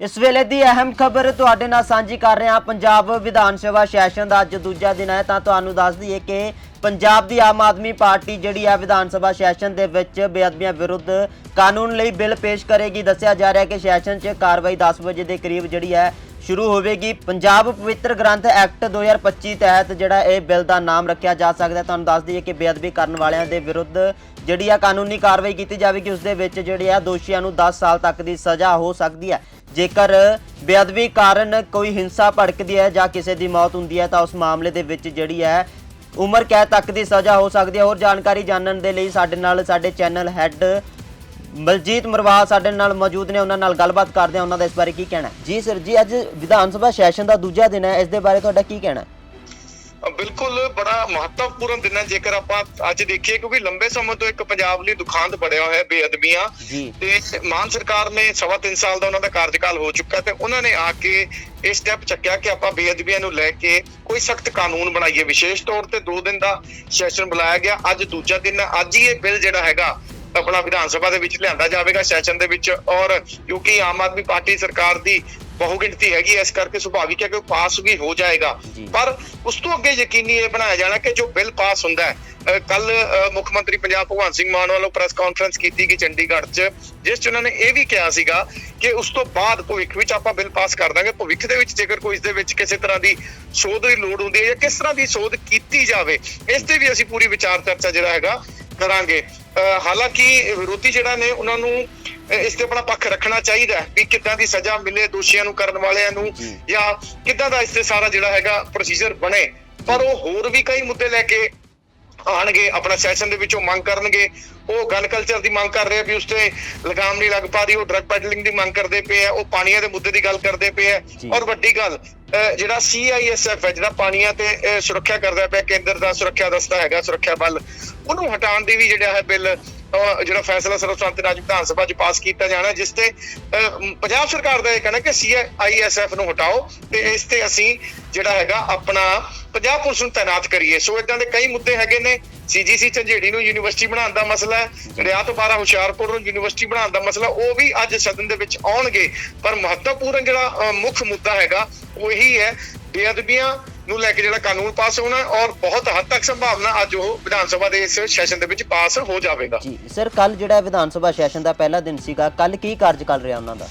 ਇਸ ਵੇਲੇ ਦੀ ਅਹਿਮ ਖਬਰ ਤੁਹਾਡੇ ਨਾਲ ਸਾਂਝੀ ਕਰ ਰਹੇ ਹਾਂ ਪੰਜਾਬ ਵਿਧਾਨ ਸਭਾ ਸੈਸ਼ਨ ਦਾ ਅੱਜ ਦੂਜਾ ਦਿਨ ਹੈ। ਤਾਂ ਤੁਹਾਨੂੰ ਦੱਸ ਦਈਏ ਕਿ ਪੰਜਾਬ ਦੀ ਆਮ ਆਦਮੀ ਪਾਰਟੀ ਜਿਹੜੀ ਹੈ ਵਿਧਾਨ ਸਭਾ ਸੈਸ਼ਨ ਦੇ ਵਿੱਚ ਬੇਅਦਬੀਆਂ ਵਿਰੁੱਧ ਕਾਨੂੰਨ ਲਈ ਬਿੱਲ ਪੇਸ਼ ਕਰੇਗੀ। ਦੱਸਿਆ ਜਾ ਰਿਹਾ ਹੈ ਕਿ ਸੈਸ਼ਨ 'ਚ ਕਾਰਵਾਈ 10 ਵਜੇ ਦੇ ਕਰੀਬ ਜਿਹੜੀ ਹੈ ਸ਼ੁਰੂ ਹੋਵੇਗੀ। ਪੰਜਾਬ ਪਵਿੱਤਰ ਗ੍ਰੰਥ ਐਕਟ 2025 ਤਹਿਤ ਜਿਹੜਾ ਇਹ ਬਿੱਲ ਦਾ ਨਾਮ ਰੱਖਿਆ ਜਾ ਸਕਦਾ ਹੈ। ਤੁਹਾਨੂੰ ਦੱਸ ਦਈਏ ਕਿ ਬੇਅਦਬੀ ਕਰਨ ਵਾਲਿਆਂ ਦੇ ਵਿਰੁੱਧ ਜਿਹੜੀ ਆ ਕਾਨੂੰਨੀ ਕਾਰਵਾਈ ਕੀਤੀ ਜਾਵੇਗੀ। ਉਸ ਦੇ ਵਿੱਚ ਜਿਹੜੇ ਆ ਦੋਸ਼ੀਆਂ ਨੂੰ 10 ਸਾਲ ਤੱਕ ਦੀ ਸਜ਼ਾ ਹੋ ਸਕਦੀ ਹੈ। ਜੇਕਰ ਬੇਅਦਬੀ ਕਾਰਨ ਕੋਈ ਹਿੰਸਾ ਭੜਕਦੀ ਹੈ ਜਾਂ ਕਿਸੇ ਦੀ ਮੌਤ ਹੁੰਦੀ ਹੈ ਤਾਂ ਉਸ ਮਾਮਲੇ ਦੇ ਵਿੱਚ ਜਿਹੜੀ ਹੈ ਉਮਰ ਕੈਦ ਤੱਕ ਦੀ ਸਜ਼ਾ ਹੋ ਸਕਦੀ ਹੈ। ਹੋਰ ਜਾਣਕਾਰੀ ਜਾਣਨ ਦੇ ਲਈ ਸਾਡੇ ਨਾਲ ਸਾਡੇ ਚੈਨਲ ਹੈੱਡ ਬਲਜੀਤ ਮਰਵਾ ਸਾਡੇ ਨਾਲ ਮੌਜੂਦ ਨੇ। ਉਹਨਾਂ ਨਾਲ ਗੱਲਬਾਤ ਕਰਦੇ ਹਾਂ। ਉਹਨਾਂ ਦਾ ਇਸ ਬਾਰੇ ਕੀ ਕਹਿਣਾ ਜੀ ਸਰ, ਜੀ ਅੱਜ ਵਿਧਾਨ ਸਭਾ ਸੈਸ਼ਨ ਦਾ ਦੂਜਾ ਦਿਨ ਹੈ। ਇਸ ਦੇ ਬਾਰੇ ਤੁਹਾਡਾ ਕੀ ਕਹਿਣਾ ਬੜਾ ਮਹੱਤਵਪੂਰਨ ਦਿਨ ਹੈ। ਜੇਕਰ ਆਪਾਂ ਅੱਜ ਦੇਖੀਏ ਕਿਉਂਕਿ ਲੰਬੇ ਸਮੇਂ ਤੋਂ ਇੱਕ ਪੰਜਾਬ ਲਈ ਦੁਖਾਂਤ ਬੜਿਆ ਹੋਇਆ ਹੈ ਬੇਅਦਬੀਆਂ ਤੇ ਮਾਨ ਸਰਕਾਰ ਨੇ ਸਵਾ ਤਿੰਨ ਸਾਲ ਦਾ ਉਹਨਾਂ ਦਾ ਕਾਰਜਕਾਲ ਹੋ ਚੁੱਕਾ ਤੇ ਉਹਨਾਂ ਨੇ ਆ ਕੇ ਇਹ ਸਟੈਪ ਚੱਕਿਆ ਕਿ ਆਪਾਂ ਬੇਅਦਬੀਆਂ ਨੂੰ ਲੈ ਕੇ ਕੋਈ ਸਖਤ ਕਾਨੂੰਨ ਬਣਾਈਏ। ਵਿਸ਼ੇਸ਼ ਤੌਰ ਤੇ 2 ਦਿਨ ਦਾ ਸੈਸ਼ਨ ਬੁਲਾਇਆ ਗਿਆ। ਅੱਜ ਦੂਜਾ ਦਿਨ ਹੈ। ਅੱਜ ਹੀ ਇਹ ਬਿੱਲ ਜਿਹੜਾ ਹੈਗਾ ਆਪਣਾ ਵਿਧਾਨ ਸਭਾ ਦੇ ਵਿੱਚ ਲਿਆਂਦਾ ਜਾਵੇਗਾ ਸੈਸ਼ਨ ਦੇ ਵਿੱਚ ਔਰ ਕਿਉਂਕਿ ਆਮ ਆਦਮੀ ਪਾਰਟੀ ਸਰਕਾਰ ਦੀ ਬਹੁਗਿਣਤੀ ਹੈਗੀ ਇਸ ਕਰਕੇ ਸੁਭਾਵਿਕ ਹੈ ਕਿ ਉਹ ਪਾਸ ਵੀ ਹੋ ਜਾਏਗਾ। ਪਰ ਉਸ ਤੋਂ ਅੱਗੇ ਯਕੀਨੀ ਇਹ ਬਣਾਇਆ ਜਾਣਾ ਕਿ ਜੋ ਬਿੱਲ ਪਾਸ ਹੁੰਦਾ ਹੈ ਕੱਲ ਮੁੱਖ ਮੰਤਰੀ ਪੰਜਾਬ ਭਗਵੰਤ ਸਿੰਘ ਮਾਨ ਵੱਲੋਂ ਪ੍ਰੈਸ ਕਾਨਫਰੰਸ ਕੀਤੀ ਗਈ ਚੰਡੀਗੜ੍ਹ 'ਚ ਜਿਸ 'ਚ ਉਹਨਾਂ ਨੇ ਇਹ ਵੀ ਕਿਹਾ ਸੀਗਾ ਕਿ ਉਸ ਤੋਂ ਬਾਅਦ ਭਵਿੱਖ ਵਿੱਚ ਆਪਾਂ ਬਿੱਲ ਪਾਸ ਕਰ ਦਾਂਗੇ ਭਵਿੱਖ ਦੇ ਵਿੱਚ ਜੇਕਰ ਕੋਈ ਇਸ ਦੇ ਵਿੱਚ ਕਿਸੇ ਤਰ੍ਹਾਂ ਦੀ ਸੋਧ ਦੀ ਲੋੜ ਹੁੰਦੀ ਹੈ ਜਾਂ ਕਿਸ ਤਰ੍ਹਾਂ ਦੀ ਸੋਧ ਕੀਤੀ ਜਾਵੇ ਇਸ ਤੇ ਵੀ ਅਸੀਂ ਪੂਰੀ ਵਿਚਾਰ ਚਰਚਾ ਜਿਹੜਾ ਹੈਗਾ ਕਰਾਂਗੇ ਹਾਲਾਂਕਿ ਵਿਰੋਧੀ ਜਿਹੜਾ ਨੇ ਉਹਨਾਂ ਨੂੰ ਇਸ ਤੇ ਆਪਣਾ ਪੱਖ ਰੱਖਣਾ ਚਾਹੀਦਾ ਹੈ ਵੀ ਕਿੱਦਾਂ ਦੀ ਸਜ਼ਾ ਮਿਲੇ ਦੋਸ਼ੀਆਂ ਨੂੰ ਕਰਨ ਵਾਲਿਆਂ ਨੂੰ। ਜਾਂ ਕਿੱਦਾਂ ਦਾ ਇਸ ਤੇ ਸਾਰਾ ਜਿਹੜਾ ਹੈਗਾ ਪ੍ਰੋਸੀਜਰ ਬਣੇ ਪਰ ਉਹ ਹੋਰ ਵੀ ਕਈ ਮੁੱਦੇ ਲੈ ਕੇ ਆਣਗੇ ਆਪਣਾ ਸੈਸ਼ਨ ਦੇ ਵਿੱਚੋਂ ਮੰਗ ਕਰਨਗੇ ਉਹ ਗਨ ਕਲਚਰ ਦੀ ਮੰਗ ਕਰ ਰਹੇ ਆ ਵੀ ਉਸ ਤੇ ਲਗਾਮ ਨਹੀਂ ਲੱਗ ਪਾ ਰਹੀ ਉਹ ਡਰਗ ਪੈਡਲਿੰਗ ਦੀ ਮੰਗ ਕਰਦੇ ਪਏ ਆ ਉਹ ਪਾਣੀਆਂ ਦੇ ਮੁੱਦੇ ਦੀ ਗੱਲ ਕਰਦੇ ਪਏ ਆ। ਔਰ ਵੱਡੀ ਗੱਲ ਜਿਹੜਾ ਸੀਆਈਐਸਐਫ ਹੈ ਜਿਹੜਾ ਪਾਣੀਆਂ ਤੇ ਸੁਰੱਖਿਆ ਕਰਦਾ ਪਿਆ ਕੇਂਦਰ ਦਾ ਸੁਰੱਖਿਆ ਦਸਤਾ ਹੈਗਾ ਸੁਰੱਖਿਆ ਬਲ ਉਹਨੂੰ ਹਟਾਉਣ ਦੀ ਵੀ ਜਿਹੜਾ ਹੈ ਬਿੱਲ ਜਿਹੜਾ ਫੈਸਲਾ ਸਰਵਸੰਮਤੀ ਰਾਜ ਵਿਧਾਨ ਸਭਾ 'ਚ ਪਾਸ ਕੀਤਾ ਜਾਣਾ, ਜਿਸ ਤੇ ਪੰਜਾਬ ਸਰਕਾਰ ਦਾ ਇਹ ਕਹਿਣਾ ਕਿ ਸੀਆਈਐਸਐਫ ਨੂੰ ਹਟਾਓ ਤੇ ਇਸ ਤੇ ਅਸੀਂ ਜਿਹੜਾ ਹੈਗਾ ਆਪਣਾ ਪੰਜਾਬ ਪੁਲਿਸ ਨੂੰ ਤਾਇਨਾਤ ਕਰੀਏ। ਸੋ ਇਦਾਂ ਦੇ ਕਈ ਮੁੱਦੇ ਹੈਗੇ ਨੇ। ਸੀਜੀਸੀ ਝੰਜੇੜੀ ਨੂੰ ਯੂਨੀਵਰਸਿਟੀ ਬਣਾਉਣ ਦਾ ਮਸਲਾ ਹੈ। ਤੋਂ ਬਾਰਾ ਹੁਸ਼ਿਆਰਪੁਰ ਨੂੰ ਯੂਨੀਵਰਸਿਟੀ ਬਣਾਉਣ ਦਾ ਮਸਲਾ ਉਹ ਵੀ ਅੱਜ ਸਦਨ ਦੇ ਵਿੱਚ ਆਉਣਗੇ। ਪਰ ਮਹੱਤਵਪੂਰਨ ਜਿਹੜਾ ਮੁੱਖ ਮੁੱਦਾ ਹੈਗਾ, ਉਹ ਇਹੀ ਹੈ। ਬੇਅਦਬੀਆਂ ਨੂੰ ਲੈ ਕੇ ਜਿਹੜਾ ਕਾਨੂੰਨ ਪਾਸ ਹੋਣਾ ਔਰ ਬਹੁਤ ਹੱਦ ਤੱਕ ਸੰਭਾਵਨਾ ਅੱਜ ਉਹ ਵਿਧਾਨ ਸਭਾ ਦੇ ਇਸ ਸੈਸ਼ਨ ਦੇ ਵਿੱਚ ਪਾਸ ਹੋ ਜਾਵੇਗਾ। ਜੀ ਸਰ ਕੱਲ ਜਿਹੜਾ ਵਿਧਾਨ ਸਭਾ ਸੈਸ਼ਨ ਦਾ ਪਹਿਲਾ ਦਿਨ ਸੀਗਾ ਕੱਲ ਕੀ ਕਾਰਜਕਾਲ ਰਿਹਾ ਉਹਨਾਂ ਦਾ?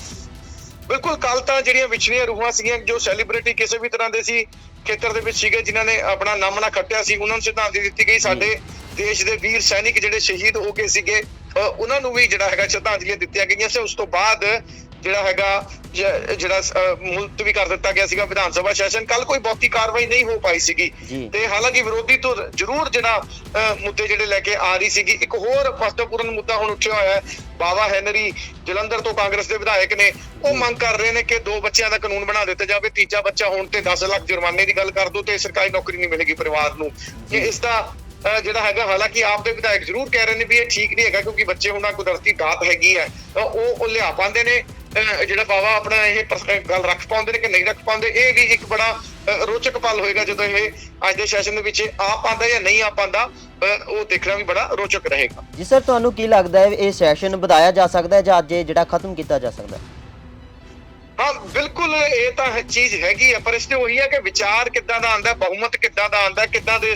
ਬਿਲਕੁਲ ਕੱਲ ਤਾਂ ਜਿਹੜੀਆਂ ਵਿਛੜੀਆਂ ਰੂਹਾਂ ਸੀਗੀਆਂ ਜੋ ਸੈਲੀਬ੍ਰਿਟੀ ਕਿਸੇ ਵੀ ਤਰ੍ਹਾਂ ਦੇ ਸੀ ਖੇਤਰ ਦੇ ਵਿੱਚ ਸੀਗੇ ਜਿਨ੍ਹਾਂ ਨੇ ਆਪਣਾ ਨਾਮਣਾ ਖੱਟਿਆ ਸੀ ਉਹਨਾਂ ਨੂੰ ਸ਼ਰਧਾਂਜਲੀ ਦਿੱਤੀ ਗਈ। ਸਾਡੇ ਦੇਸ਼ ਦੇ ਵੀਰ ਸੈਨਿਕ ਜਿਹੜੇ ਸ਼ਹੀਦ ਹੋ ਗਏ ਸੀਗੇ ਉਹਨਾਂ ਨੂੰ ਵੀ ਜਿਹੜਾ ਹੈਗਾ ਸ਼ਰਧਾਂਜਲੀਆਂ ਦਿੱਤੀਆਂ ਗਈਆਂ ਸੀ। ਉਸ ਤੋਂ ਬਾਅਦ ਜਿਹੜਾ ਹੈਗਾ ਜਿਹੜਾ ਮੁਲਤਵੀ ਕਰ ਦਿੱਤਾ ਗਿਆ ਸੀਗਾ ਵਿਧਾਨ ਸਭਾ ਸੈਸ਼ਨ ਕੱਲ ਕੋਈ ਬਹੁਤੀ ਕਾਰਵਾਈ ਨਹੀਂ ਹੋ ਪਾਈ ਸੀਗੀ। ਤੇ ਹਾਲਾਂਕਿ ਵਿਰੋਧੀ ਤੋਂ ਜ਼ਰੂਰ ਜਿਹੜਾ ਮੁੱਦੇ ਜਿਹੜੇ ਲੈ ਕੇ ਆ ਰਹੀ ਸੀਗੀ ਇੱਕ ਹੋਰ ਮਹੱਤਵਪੂਰਨ ਮੁੱਦਾ ਹੁਣ ਉੱਠਿਆ ਹੋਇਆ ਹੈ। ਬਾਬਾ ਹੈਨਰੀ ਜਲੰਧਰ ਤੋਂ ਕਾਂਗਰਸ ਦੇ ਵਿਧਾਇਕ ਨੇ ਉਹ ਮੰਗ ਕਰ ਰਹੇ ਨੇ ਕਿ ਦੋ ਬੱਚਿਆਂ ਦਾ ਕਾਨੂੰਨ ਬਣਾ ਦਿੱਤਾ ਜਾਵੇ ਤੀਜਾ ਬੱਚਾ ਹੋਣ ਤੇ 10 ਲੱਖ ਜੁਰਮਾਨੇ ਦੀ ਗੱਲ ਕਰ ਦੋ ਤੇ ਸਰਕਾਰੀ ਨੌਕਰੀ ਨਹੀਂ ਮਿਲੇਗੀ ਪਰਿਵਾਰ ਨੂੰ। ਕਿ ਇਸ ਦਾ ਜਿਹੜਾ ਹੈਗਾ ਹਾਲਾਂਕਿ ਆਪ ਦੇ ਵਿਧਾਇਕ ਜ਼ਰੂਰ ਕਹਿ ਰਹੇ ਨੇ ਵੀ ਇਹ ਠੀਕ ਨਹੀਂ ਹੈਗਾ ਕਿਉਂਕਿ ਬੱਚੇ ਉਹਨਾਂ ਕੁਦਰਤੀ ਦਾਤ ਹੈਗੀ ਹੈ ਉਹ ਉਹ ਲਿਆ ਪਾਉਂਦੇ ਨੇ। ਜਿਹੜਾ ਬਾਵਾ ਆਪਣਾ ਇਹ ਪ੍ਰਸ- ਗੱਲ ਰੱਖ ਪਾਉਂਦੇ ਨੇ ਕਿ ਨਹੀਂ ਰੱਖ ਪਾਉਂਦੇ, ਇਹ ਵੀ ਇੱਕ ਬੜਾ ਰੋਚਕ ਪਲ ਹੋਏਗਾ ਜਦੋਂ ਇਹ ਅੱਜ ਦੇ ਸੈਸ਼ਨ ਦੇ ਵਿੱਚ ਆ ਪਾਉਂਦਾ ਜਾਂ ਨਹੀਂ ਆ ਪਾਉਂਦਾ ਉਹ ਦੇਖਣਾ ਵੀ ਬੜਾ ਰੋਚਕ ਰਹੇਗਾ। ਜੀ ਸਰ, ਤੁਹਾਨੂੰ ਕੀ ਲੱਗਦਾ ਹੈ, ਇਹ ਸੈਸ਼ਨ ਵਧਾਇਆ ਜਾ ਸਕਦਾ ਹੈ ਜਾਂ ਅੱਜ ਇਹ ਜਿਹੜਾ ਖਤਮ ਕੀਤਾ ਜਾ ਸਕਦਾ ਹੈ? ਹਾਂ, ਬਿਲਕੁਲ ਇਹ ਤਾਂ ਚੀਜ਼ ਹੈਗੀ ਹੈ ਪਰ ਇਸ ਤੇ ਉਹੀ ਹੈ ਕਿ ਵਿਚਾਰ ਕਿੱਦਾਂ ਦਾ ਆਂਦਾ ਬਹੁਮਤ ਕਿੱਦਾਂ ਦਾ ਆਂਦਾ ਕਿੱਦਾਂ ਦੇ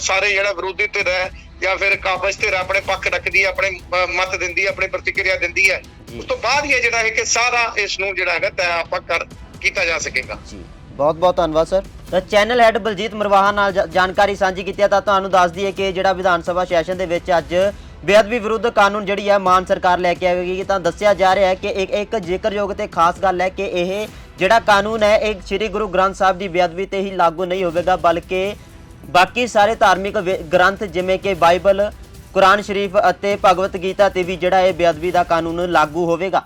ਸਾਰੇ ਜਿਹੜਾ ਵਿਰੋਧੀ ਧਿਰ ਹੈ, ਜਾਂ ਫਿਰ ਕਾਬਜ ਧਿਰ ਆਪਣੇ ਪੱਖ ਰੱਖਦੀ ਹੈ, ਆਪਣੇ ਮਤ ਦਿੰਦੀ ਹੈ, ਆਪਣੀ ਪ੍ਰਤੀਕਿਰਿਆ ਦਿੰਦੀ ਹੈ, ਉਸ ਤੋਂ ਬਾਅਦ ਹੀ ਇਹ ਜਿਹੜਾ ਹੈ ਕਿ ਸਾਰਾ ਇਸ ਨੂੰ ਜਿਹੜਾ ਹੈਗਾ ਤੈਅ ਆਪਾਂ ਕਰ, ਕੀਤਾ ਜਾ ਸਕੇਗਾ। ਜੀ ਬਹੁਤ ਬਹੁਤ ਧੰਨਵਾਦ, ਸਰ। ਤਾਂ ਚੈਨਲ ਹੈਡ ਬਲਜੀਤ ਮਰਵਾਹਾ ਨਾਲ ਜਾਣਕਾਰੀ ਸਾਂਝੀ ਕੀਤੀ ਹੈ, ਤਾਂ ਤੁਹਾਨੂੰ ਦੱਸ ਦਈਏ ਕਿ ਜਿਹੜਾ ਵਿਧਾਨ ਸਭਾ ਸੈਸ਼ਨ ਦੇ ਵਿੱਚ ਅੱਜ ਬੇਅਦਬੀ ਵਿਰੁੱਧ ਕਾਨੂੰਨ ਜਿਹੜੀ ਹੈ ਮਾਨ ਸਰਕਾਰ ਲੈ ਕੇ ਆਵੇਗੀ। ਤਾਂ ਦੱਸਿਆ ਜਾ ਰਿਹਾ ਹੈ ਕਿ ਇੱਕ ਇੱਕ ਜ਼ਿਕਰਯੋਗ ਤੇ ਖਾਸ ਗੱਲ ਹੈ ਕਿ ਇਹ ਜਿਹੜਾ ਕਾਨੂੰਨ ਹੈ, ਇਹ ਸ੍ਰੀ ਗੁਰੂ ਗ੍ਰੰਥ ਸਾਹਿਬ ਦੀ ਬੇਅਦਬੀ ਤੇ ਹੀ ਲਾਗੂ ਨਹੀਂ ਹੋਵੇਗਾ, ਬਲਕਿ ਬਾਕੀ ਸਾਰੇ ਧਾਰਮਿਕ ਵੇ- ਗ੍ਰੰਥ ਜਿਵੇਂ ਕਿ ਬਾਈਬਲ, ਕੁਰਾਨ ਸ਼ਰੀਫ ਅਤੇ ਭਗਵਤ ਗੀਤਾ ਤੇ ਵੀ ਜਿਹੜਾ ਇਹ ਬੇਅਦਬੀ ਦਾ ਕਾਨੂੰਨ ਲਾਗੂ ਹੋਵੇਗਾ।